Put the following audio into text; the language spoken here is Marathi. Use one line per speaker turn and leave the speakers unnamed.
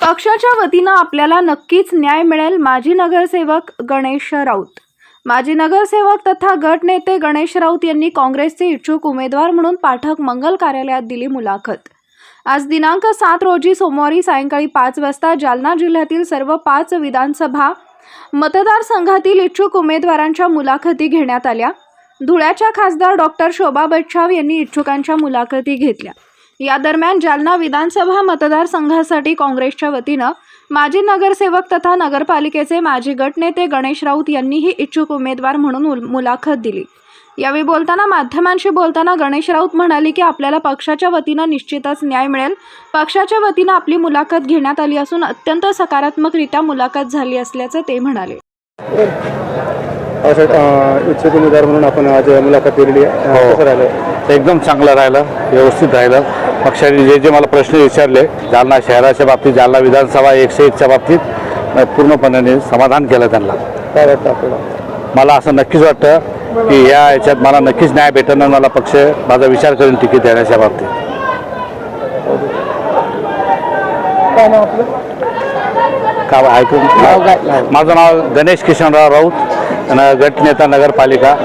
पक्षाच्या वतीनं आपल्याला नक्कीच न्याय मिळेल. माजी नगरसेवक गणेश राऊत. माजी नगरसेवक तथा गटनेते गणेश राऊत यांनी काँग्रेसचे इच्छुक उमेदवार म्हणून पाठक मंगल कार्यालयात दिली मुलाखत. आज दिनांक सात रोजी सोमवारी सायंकाळी पाच वाजता जालना जिल्ह्यातील सर्व पाच विधानसभा मतदारसंघातील इच्छुक उमेदवारांच्या मुलाखती घेण्यात आल्या. धुळ्याच्या खासदार डॉक्टर शोभा बच्छाव यांनी इच्छुकांच्या मुलाखती घेतल्या. या दरम्यान जालना विधानसभा मतदारसंघासाठी काँग्रेसच्या वतीनं माजी नगरसेवक तथा नगरपालिकेचे माजी गटनेते गणेश राऊत यांनीही इच्छुक उमेदवार म्हणून मुलाखत दिली. यावेळी बोलताना माध्यमांशी बोलताना गणेश राऊत म्हणाले की आपल्याला पक्षाच्या वतीनं निश्चितच न्याय मिळेल. पक्षाच्या वतीनं आपली मुलाखत घेण्यात आली असून अत्यंत सकारात्मकरित्या मुलाखत झाली असल्याचं ते म्हणाले.
इच्छुक उमेदवार म्हणून आपण आज मुलाखत दिलेली आहे.
हो.
राहिलं
एकदम चांगलं राहिलं व्यवस्थित राहिलं. पक्षाने जे जे मला प्रश्न विचारले जालना शहराच्या बाबतीत जालना विधानसभा एकशे एकच्या बाबतीत अ, पूर्णपणे समाधान केलं त्यांना.
काय वाटतं आपल्याला?
मला असं नक्कीच वाटतं की या याच्यात मला नक्कीच न्याय भेटणार मला पक्ष माझा विचार करून तिकीट देण्याच्या बाबतीत.
काय
ऐकून? माझं नाव गणेश किशनराव राऊत. અને ગટ નેતા નગરપાલિકા.